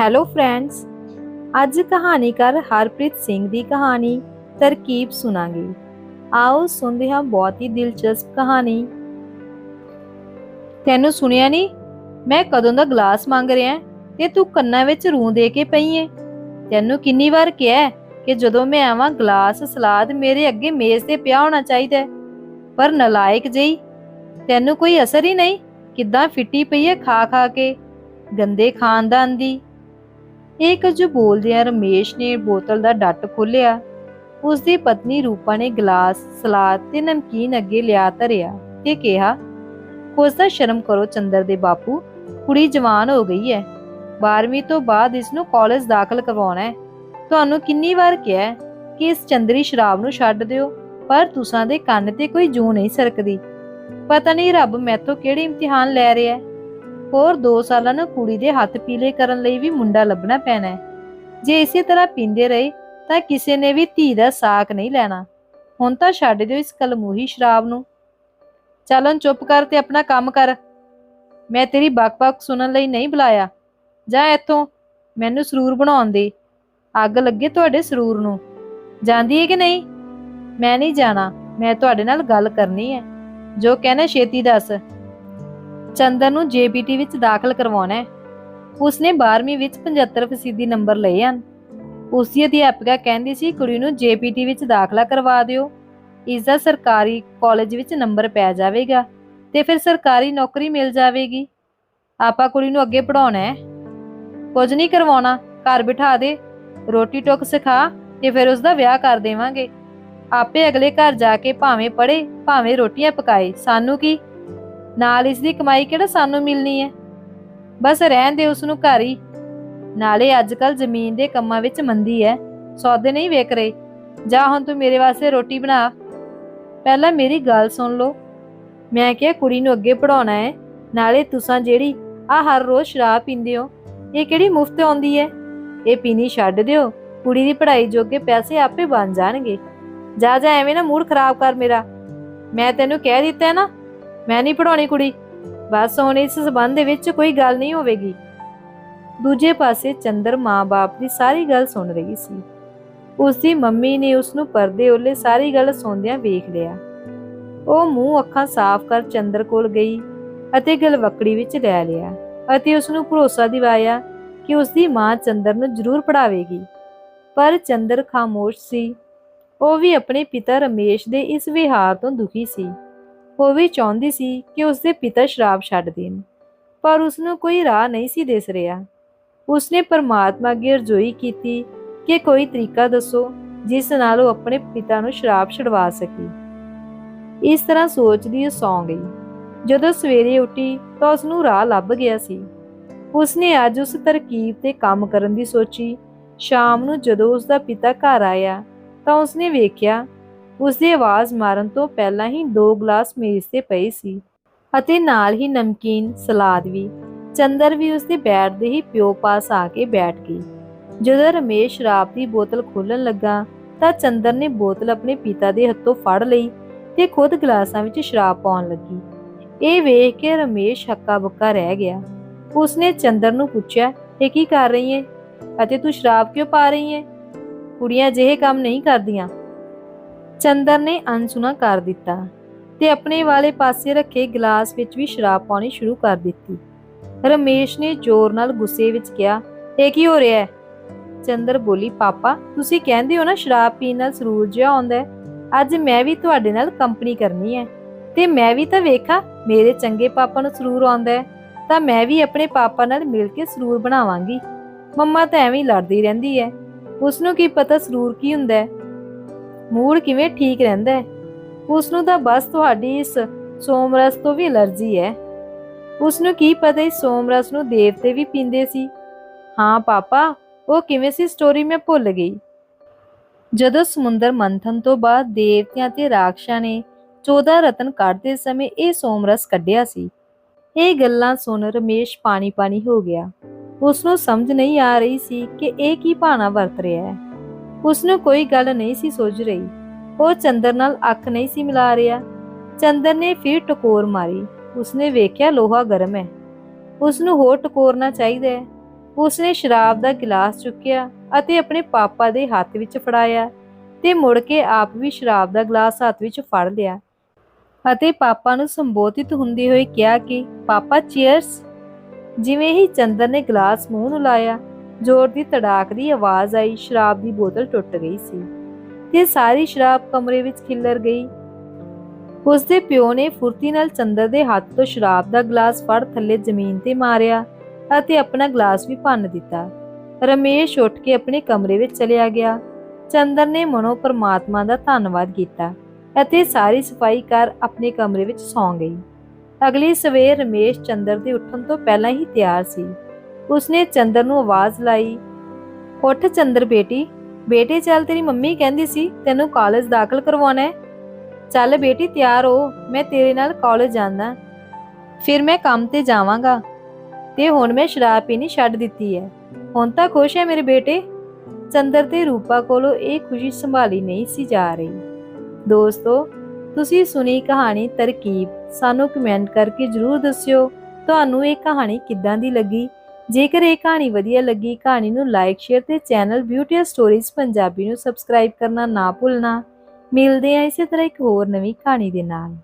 Hello friends ਅੱਜ ਕਹਾਣੀਕਾਰ ਹਰਪ੍ਰੀਤ ਸਿੰਘ ਦੀ ਕਹਾਣੀ, ਤਰਕੀਬ ਸੁਣਾਂਗੇ। ਆਓ ਸੁਣਦੇ ਹਾਂ ਬਹੁਤ ਹੀ ਦਿਲਚਸਪ ਕਹਾਣੀ। ਤੈਨੂੰ ਸੁਣਿਆ ਨਹੀਂ? ਮੈਂ ਕਦੋਂ ਦਾ ਗਲਾਸ ਮੰਗ ਰਿਹਾ ਤੇ ਤੂੰ ਕੰਨਾਂ ਵਿੱਚ ਰੂੰ ਦੇ ਕੇ ਪਈ ਏ। ਤੈਨੂੰ ਕਿੰਨੀ ਵਾਰ ਕਿਹਾ ਕਿ ਜਦੋਂ ਮੈਂ ਆਵਾਂ, ਗਲਾਸ, ਸਲਾਦ ਮੇਰੇ ਅੱਗੇ ਮੇਜ਼ ਤੇ ਪਿਆ ਹੋਣਾ ਚਾਹੀਦਾ ਪਰ ਨਲਾਇਕ ਜਈ, ਤੈਨੂੰ ਕੋਈ ਅਸਰ ਹੀ ਨਹੀਂ? ਕਿੱਦਾਂ ਫਿੱਟੀ ਪਈ ਹੈ ਖਾ ਖਾ ਕੇ? ਗੰਦੇ ਖਾਨਦਾਨ ਦੀ। ਇਹ ਕੁਝ ਬੋਲਦਿਆਂ ਰਮੇਸ਼ ਨੇ ਬੋਤਲ ਦਾ ਡੱਟ ਖੋਲਿਆ ਉਸ ਦੀ ਪਤਨੀ ਰੂਪਾ ਨੇ ਗਲਾਸ, ਸਲਾਦ ਤੇ ਨਮਕੀਨ ਅੱਗੇ ਲਿਆ ਧਰਿਆ ਤੇ ਕਿਹਾ ਕੁਝ ਤਾਂ ਸ਼ਰਮ ਕਰੋ ਚੰਦਰ ਦੇ ਬਾਪੂ, ਕੁੜੀ ਜਵਾਨ ਹੋ ਗਈ ਹੈ 12ਵੀਂ ਤੋਂ ਬਾਅਦ ਇਸ ਨੂੰ ਕਾਲਜ ਦਾਖਲ ਕਰਵਾਉਣਾ ਹੈ ਤੁਹਾਨੂੰ ਕਿੰਨੀ ਵਾਰ ਕਿਹਾ ਕਿ ਇਸ ਚੰਦਰੀ ਸ਼ਰਾਬ ਨੂੰ ਛੱਡ ਦਿਓ, ਪਰ ਤੁਸਾਂ ਦੇ ਕੰਨ ਤੇ ਕੋਈ ਜੂ ਨਹੀਂ ਸਰਕਦੀ। ਪਤਾ ਨਹੀਂ ਰੱਬ ਮੈਥੋਂ ਕਿਹੜੇ ਇਮਤਿਹਾਨ ਲੈ ਰਿਹਾ ਹੈ ਹੋਰ 2 ਸਾਲਾਂ ਨੂੰ ਕੁੜੀ ਦੇ ਹੱਥ ਪੀਲੇ ਕਰਨ ਲਈ ਵੀ ਮੁੰਡਾ ਲੱਭਣਾ ਪੈਣਾ ਹੈ। ਜੇ ਇਸੇ ਤਰ੍ਹਾਂ ਪੀਂਦੇ ਰਹੇ, ਤਾਂ ਕਿਸੇ ਨੇ ਵੀ ਧੀ ਦਾ ਸਾਕ ਨਹੀਂ ਲੈਣਾ। ਹੁਣ ਤਾਂ ਛੱਡ ਦਿਓ ਇਸ ਕਲਮੂਹੀ ਸ਼ਰਾਬ ਨੂੰ। ਚੱਲਣ ਚੁੱਪ ਕਰ ਤੇ ਆਪਣਾ ਕੰਮ ਕਰ। ਮੈਂ ਤੇਰੀ ਬਕ-ਬਕ ਸੁਣਨ ਲਈ ਨਹੀਂ ਬੁਲਾਇਆ। ਜਾ ਇੱਥੋਂ। ਮੈਨੂੰ ਸਰੂਰ ਬਣਾਉਣ ਦੇ। ਅੱਗ ਲੱਗੇ ਤੁਹਾਡੇ ਸਰੂਰ ਨੂੰ। ਜਾਂਦੀ ਹੈ ਕਿ ਨਹੀਂ? ਮੈਂ ਨਹੀਂ ਜਾਣਾ। ਮੈਂ ਤੁਹਾਡੇ ਨਾਲ ਗੱਲ ਕਰਨੀ ਹੈ। ਜੋ ਕਹਿਣਾ ਛੇਤੀ ਦੱਸ। ਚੰਦਰ ਨੂੰ ਜੇਪੀਟੀ ਵਿੱਚ ਦਾਖਲ ਕਰਵਾਉਣਾ ਹੈ। ਉਸਨੇ 12ਵੀਂ ਵਿੱਚ 75% ਨੰਬਰ ਲਏ ਹਨ। ਉਸ ਅਧਿਆਪਕਾ ਕਹਿੰਦੀ ਸੀ, ਕੁੜੀ ਨੂੰ ਜੇਪੀਟੀ ਵਿੱਚ ਦਾਖਲਾ ਕਰਵਾ ਦਿਓ। ਇਸ ਦਾ ਸਰਕਾਰੀ ਕਾਲਜ ਵਿੱਚ ਨੰਬਰ ਪੈ ਜਾਵੇਗਾ ਤੇ ਫਿਰ ਸਰਕਾਰੀ ਨੌਕਰੀ ਮਿਲ ਜਾਵੇਗੀ। ਆਪਾਂ ਕੁੜੀ ਨੂੰ ਅੱਗੇ ਪੜਾਉਣਾ ਹੈ। ਕੁਝ ਨਹੀਂ ਕਰਵਾਉਣਾ, ਘਰ ਬਿਠਾ ਦੇ, ਰੋਟੀ ਟੁੱਕ ਸਿਖਾ ਤੇ ਫਿਰ ਉਸ ਦਾ ਵਿਆਹ ਕਰ ਦੇਵਾਂਗੇ। ਆਪੇ ਅਗਲੇ ਘਰ ਜਾ ਕੇ ਭਾਵੇਂ ਪੜੇ ਭਾਵੇਂ ਰੋਟੀਆਂ ਪਕਾਏ, ਸਾਨੂੰ ਕੀ ਨਾਲ ਇਸ ਦੀ ਕਮਾਈ ਕਿਹੜਾ ਸਾਨੂੰ ਮਿਲਣੀ ਹੈ? ਬਸ ਰਹਿਣ ਦੇ ਉਸ ਨੂੰ ਘਰ ਹੀ। ਨਾਲੇ ਅੱਜ ਕੱਲ ਜ਼ਮੀਨ ਦੇ ਕੰਮਾਂ ਵਿੱਚ ਮੰਦੀ ਹੈ। ਸੌਦੇ ਨਹੀਂ ਵੇਚ ਰਹੇ। ਜਾ ਹੁਣ ਤੂੰ ਮੇਰੇ ਵਾਸਤੇ ਰੋਟੀ ਬਣਾ। ਪਹਿਲਾਂ ਮੇਰੀ ਗੱਲ ਸੁਣ ਲਓ। ਮੈਂ ਕਿਹਾ ਕੁੜੀ ਨੂੰ ਅੱਗੇ ਪੜਾਉਣਾ ਹੈ। ਨਾਲੇ ਤੁਸਾਂ ਜਿਹੜੀ ਆ ਹਰ ਰੋਜ਼ ਸ਼ਰਾਬ ਪੀਂਦੇ ਹੋ, ਇਹ ਕਿਹੜੀ ਮੁਫਤ ਆਉਂਦੀ ਹੈ? ਇਹ ਪੀਣੀ ਛੱਡ ਦਿਓ। ਕੁੜੀ ਦੀ ਪੜ੍ਹਾਈ ਜੋਗੇ ਪੈਸੇ ਆਪੇ ਬਣ ਜਾਣਗੇ। ਜਾ ਜਾ, ਐਵੇਂ ਨਾ ਮੂਡ ਖਰਾਬ ਕਰ ਮੇਰਾ। ਮੈਂ ਤੈਨੂੰ ਕਹਿ ਦਿੱਤਾ ਹੈ ਨਾ ਮੈਂ ਨਹੀਂ ਪੜਾਉਣੀ ਕੁੜੀ। ਬਸ ਹੁਣ ਇਸ ਸਬੰਧ ਦੇ ਵਿੱਚ ਕੋਈ ਗੱਲ ਨਹੀਂ ਹੋਵੇਗੀ। ਦੂਜੇ ਪਾਸੇ ਚੰਦਰ ਮਾਂ-ਬਾਪ ਦੀ ਸਾਰੀ ਗੱਲ ਸੁਣ ਰਹੀ ਸੀ। ਉਸ ਦੀ ਮੰਮੀ ਨੇ ਉਸ ਨੂੰ ਪਰਦੇ ਉੱਲੇ ਸਾਰੀ ਗੱਲ ਸੁਣਦਿਆਂ ਵੇਖ ਲਿਆ। ਉਹ ਮੂੰਹ ਅੱਖਾਂ ਸਾਫ਼ ਕਰ ਚੰਦਰ ਕੋਲ ਗਈ ਅਤੇ ਗਲਵਕੜੀ ਵਿੱਚ ਲੈ ਲਿਆ ਅਤੇ ਉਸ ਨੂੰ ਭਰੋਸਾ ਦਿਵਾਇਆ ਕਿ ਉਸ ਦੀ ਮਾਂ ਚੰਦਰ ਨੂੰ ਜ਼ਰੂਰ ਪੜਾਵੇਗੀ ਪਰ ਚੰਦਰ ਖਾਮੋਸ਼ ਸੀ। ਉਹ ਵੀ ਆਪਣੇ ਪਿਤਾ ਰਮੇਸ਼ ਦੇ ਇਸ ਵਿਹਾਰ ਤੋਂ ਦੁਖੀ ਸੀ। ਉਹ ਵੀ ਚਾਹੁੰਦੀ ਸੀ ਕਿ ਉਸਦੇ ਪਿਤਾ ਸ਼ਰਾਬ ਛੱਡ ਦੇਣ, ਪਰ ਉਸ ਨੂੰ ਕੋਈ ਰਾਹ ਨਹੀਂ ਸੀ ਦਿਸ ਰਿਹਾ। ਉਸਨੇ ਪਰਮਾਤਮਾ ਅੱਗੇ ਅਰਜ਼ੋਈ ਕੀਤੀ ਕਿ ਕੋਈ ਤਰੀਕਾ ਦੱਸੋ ਜਿਸ ਨਾਲ ਉਹ ਆਪਣੇ ਪਿਤਾ ਨੂੰ ਸ਼ਰਾਬ ਛਡਵਾ ਸਕੇ। ਇਸ ਤਰ੍ਹਾਂ ਸੋਚਦੀ ਉਹ ਸੌਂ ਗਈ। ਜਦੋਂ ਸਵੇਰੇ ਉੱਠੀ ਤਾਂ ਉਸ ਨੂੰ ਰਾਹ ਲੱਭ ਗਿਆ ਸੀ। ਉਸਨੇ ਅੱਜ ਉਸ ਤਰਕੀਬ ਤੇ ਕੰਮ ਕਰਨ ਦੀ ਸੋਚੀ। ਸ਼ਾਮ ਨੂੰ ਜਦੋਂ ਉਸ ਦਾ ਪਿਤਾ ਘਰ ਆਇਆ ਤਾਂ ਉਸਨੇ ਵੇਖਿਆ ਉਸ ਦੀ ਆਵਾਜ਼ ਮਾਰਨ ਤੋਂ ਪਹਿਲਾਂ ਹੀ ਦੋ ਗਲਾਸ ਮੇਜ਼ ਤੇ ਪਏ ਸੀ ਅਤੇ ਨਾਲ ਹੀ ਨਮਕੀਨ, ਸਲਾਦ ਵੀ। ਚੰਦਰ ਵੀ ਉਸ ਦੇ ਬੈਠਦੇ ਹੀ ਪਿਓ ਪਾਸ ਆ ਕੇ ਬੈਠ ਗਈ। ਜਦੋਂ ਰਮੇਸ਼ ਸ਼ਰਾਬ ਦੀ ਬੋਤਲ ਖੋਲਣ ਲੱਗਾ ਤਾਂ ਚੰਦਰ ਨੇ ਬੋਤਲ ਆਪਣੇ ਪਿਤਾ ਦੇ ਹੱਥੋਂ ਫੜ ਲਈ ਤੇ ਖੁਦ ਗਲਾਸਾਂ ਵਿੱਚ ਸ਼ਰਾਬ ਪਾਉਣ ਲੱਗੀ। ਇਹ ਵੇਖ ਕੇ ਰਮੇਸ਼ ਹੱਕਾ ਬੱਕਾ ਰਹਿ ਗਿਆ। ਉਸਨੇ ਚੰਦਰ ਨੂੰ ਪੁੱਛਿਆ, ਇਹ ਕੀ ਕਰ ਰਹੀ ਹੈ ਅਤੇ ਤੂੰ ਸ਼ਰਾਬ ਕਿਉਂ ਪਾ ਰਹੀ ਹੈ ਕੁੜੀਆਂ ਜਿਹੇ ਕੰਮ ਨਹੀਂ ਕਰਦੀਆਂ। ਚੰਦਰ ਨੇ ਅਨਸੁਣਾ ਕਰ ਦਿੱਤਾ ਤੇ ਆਪਣੇ ਵਾਲੇ ਪਾਸੇ ਰੱਖੇ ਗਲਾਸ ਵਿੱਚ ਵੀ ਸ਼ਰਾਬ ਪਾਉਣੀ ਸ਼ੁਰੂ ਕਰ ਦਿੱਤੀ। ਰਮੇਸ਼ ਨੇ ਜ਼ੋਰ ਨਾਲ ਗੁੱਸੇ ਵਿੱਚ ਕਿਹਾ, ਇਹ ਕੀ ਹੋ ਰਿਹਾ ਹੈ? ਚੰਦਰ ਬੋਲੀ, ਪਾਪਾ, ਤੁਸੀਂ ਕਹਿੰਦੇ ਹੋ ਨਾ ਸ਼ਰਾਬ ਪੀਣ ਨਾਲ ਸਰੂਰ ਜਿਹਾ ਆਉਂਦਾ ਹੈ। ਅੱਜ ਮੈਂ ਵੀ ਤੁਹਾਡੇ ਨਾਲ ਕੰਪਨੀ ਕਰਨੀ ਹੈ। ਤੇ ਮੈਂ ਵੀ ਤਾਂ ਵੇਖਾ, ਮੇਰੇ ਚੰਗੇ ਪਾਪਾ ਨੂੰ ਸਰੂਰ ਆਉਂਦਾ ਹੈ। ਤਾਂ ਮੈਂ ਵੀ ਆਪਣੇ ਪਾਪਾ ਨਾਲ ਮਿਲ ਕੇ ਸਰੂਰ ਬਣਾਵਾਂਗੀ। ਮੰਮਾ ਤਾਂ ਐਵੇਂ ਹੀ ਲੜਦੀ ਰਹਿੰਦੀ ਹੈ। ਉਸ ਨੂੰ ਕੀ ਪਤਾ ਸਰੂਰ ਕੀ ਹੁੰਦਾ ਹੈ। ਮੂਡ ਕਿਵੇਂ ਠੀਕ ਰਹਿੰਦਾ ਹੈ? ਉਸ ਨੂੰ ਤਾਂ ਬਸ ਤੁਹਾਡੀ ਇਸ ਸੋਮਰਸ ਤੋਂ ਵੀ ਅਲਰਜੀ ਹੈ। ਉਸ ਨੂੰ ਕੀ ਪਤਾ ਇਸ ਸੋਮਰਸ ਨੂੰ ਦੇਵਤੇ ਵੀ ਪੀਂਦੇ ਸੀ? ਹਾਂ ਪਾਪਾ, ਉਹ ਕਿਵੇਂ ਸੀ ਸਟੋਰੀ ਮੈਂ ਭੁੱਲ ਗਈ। ਜਦੋਂ ਸਮੁੰਦਰ ਮੰਥਨ ਤੋਂ ਬਾਅਦ ਦੇਵਤਿਆਂ ਤੇ ਰਾਖਸ਼ਾਂ ਨੇ 14 ਰਤਨ ਕੱਢਦੇ ਸਮੇਂ ਇਹ ਸੋਮਰਸ ਕੱਢਿਆ ਸੀ, ਇਹ ਗੱਲਾਂ ਸੁਣ ਰਮੇਸ਼ ਪਾਣੀ ਪਾਣੀ ਹੋ ਗਿਆ। ਉਸ ਨੂੰ ਸਮਝ ਨਹੀਂ ਆ ਰਹੀ ਸੀ ਕਿ ਇਹ ਕੀ ਭਾਣਾ ਵਰਤ ਰਿਹਾ ਹੈ। ਉਸ ਨੂੰ ਕੋਈ ਗੱਲ ਨਹੀਂ ਸੀ ਸੁੱਝ ਰਹੀ। ਉਹ ਚੰਦਰ ਨਾਲ ਅੱਖ ਨਹੀਂ ਸੀ ਮਿਲਾ ਰਿਹਾ। ਚੰਦਰ ਨੇ ਫਿਰ ਟਕੋਰ ਮਾਰੀ। ਉਸਨੇ ਵੇਖਿਆ ਲੋਹਾ ਗਰਮ ਹੈ। ਉਸ ਨੂੰ ਹੋਰ ਟਕੋਰਨਾ ਚਾਹੀਦਾ ਹੈ। ਉਸਨੇ ਸ਼ਰਾਬ ਦਾ ਗਿਲਾਸ ਚੁੱਕਿਆ ਅਤੇ ਆਪਣੇ ਪਾਪਾ ਦੇ ਹੱਥ ਵਿੱਚ ਫੜਾਇਆ ਤੇ ਮੁੜ ਕੇ ਆਪ ਵੀ ਸ਼ਰਾਬ ਦਾ ਗਲਾਸ ਹੱਥ ਵਿੱਚ ਫੜ ਲਿਆ। ਅਤੇ ਪਾਪਾ ਨੂੰ ਸੰਬੋਧਿਤ ਹੁੰਦੇ ਹੋਏ ਕਿਹਾ ਕਿ, ਪਾਪਾ, ਚੀਅਰਸ! ਜਿਵੇਂ ਹੀ ਚੰਦਰ ਨੇ ਗਲਾਸ ਮੂੰਹ ਨੂੰ ਲਾਇਆ ਜ਼ੋਰ ਦੀ ਤੜਾਕ ਦੀ ਆਵਾਜ਼ ਆਈ, ਸ਼ਰਾਬ ਦੀ ਬੋਤਲ ਟੁੱਟ ਗਈ ਸੀ ਤੇ ਸਾਰੀ ਸ਼ਰਾਬ ਕਮਰੇ ਵਿੱਚ ਖਿੱਲਰ ਗਈ। ਉਸ ਦੇ ਪਿਓ ਨੇ ਫੁਰਤੀ ਨਾਲ ਚੰਦਰ ਦੇ ਹੱਥ ਤੋਂ ਸ਼ਰਾਬ ਦਾ ਗਲਾਸ ਫੜ ਥੱਲੇ ਜ਼ਮੀਨ ਤੇ ਮਾਰਿਆ ਅਤੇ ਆਪਣਾ ਗਲਾਸ ਵੀ ਭੰਨ ਦਿੱਤਾ। ਰਮੇਸ਼ ਉੱਠ ਕੇ ਆਪਣੇ ਕਮਰੇ ਵਿੱਚ ਚਲਿਆ ਗਿਆ। ਚੰਦਰ ਨੇ ਮਨੋ ਪਰਮਾਤਮਾ ਦਾ ਧੰਨਵਾਦ ਕੀਤਾ ਅਤੇ ਸਾਰੀ ਸਫ਼ਾਈ ਕਰ ਆਪਣੇ ਕਮਰੇ ਵਿੱਚ ਸੌਂ ਗਈ। ਅਗਲੀ ਸਵੇਰ ਰਮੇਸ਼ ਚੰਦਰ ਦੇ ਉੱਠਣ ਤੋਂ ਪਹਿਲਾਂ ਹੀ ਤਿਆਰ ਸੀ। ਉਸਨੇ ਚੰਦਰ ਨੂੰ ਆਵਾਜ਼ ਲਾਈ, ਉੱਠ ਚੰਦਰ ਬੇਟੀ, ਬੇਟੇ ਚੱਲ ਤੇਰੀ ਮੰਮੀ ਕਹਿੰਦੀ ਸੀ ਤੈਨੂੰ ਕਾਲਜ ਦਾਖਲ ਕਰਵਾਉਣਾ ਹੈ। ਚੱਲ ਬੇਟੀ ਤਿਆਰ ਹੋ, ਮੈਂ ਤੇਰੇ ਨਾਲ ਕਾਲਜ ਜਾਣਾ ਫਿਰ ਮੈਂ ਕੰਮ ਤੇ ਜਾਵਾਂਗਾ। ਤੇ ਹੁਣ ਮੈਂ ਸ਼ਰਾਬ ਪੀਣੀ ਛੱਡ ਦਿੱਤੀ ਹੈ। ਹੁਣ ਤਾਂ ਖੁਸ਼ ਹੈ ਮੇਰੇ ਬੇਟੇ? ਚੰਦਰ ਤੇ ਰੂਪਾ ਕੋਲੋਂ ਇਹ ਖੁਸ਼ੀ ਸੰਭਾਲੀ ਨਹੀਂ ਸੀ ਜਾ ਰਹੀ। ਦੋਸਤੋ, ਤੁਸੀਂ ਸੁਣੀ ਕਹਾਣੀ ਤਰਕੀਬ, ਸਾਨੂੰ ਕਮੈਂਟ ਕਰਕੇ ਜਰੂਰ ਦੱਸਿਓ। ਤੁਹਾਨੂੰ ਇਹ ਕਹਾਣੀ ਕਿੱਦਾਂ ਦੀ ਲੱਗੀ? ਜੇਕਰ ਇਹ ਕਹਾਣੀ ਵਧੀਆ ਲੱਗੀ, ਕਹਾਣੀ ਨੂੰ ਲਾਈਕ ਸ਼ੇਅਰ ਤੇ ਚੈਨਲ ਬਿਊਟੀ ਸਟੋਰੀਜ਼ ਪੰਜਾਬੀ ਨੂੰ ਸਬਸਕ੍ਰਾਈਬ ਕਰਨਾ ਨਾ ਭੁੱਲਣਾ। ਮਿਲਦੇ ਆ ਇਸੇ ਤਰ੍ਹਾਂ ਇੱਕ ਹੋਰ ਨਵੀਂ ਕਹਾਣੀ ਦੇ ਨਾਲ।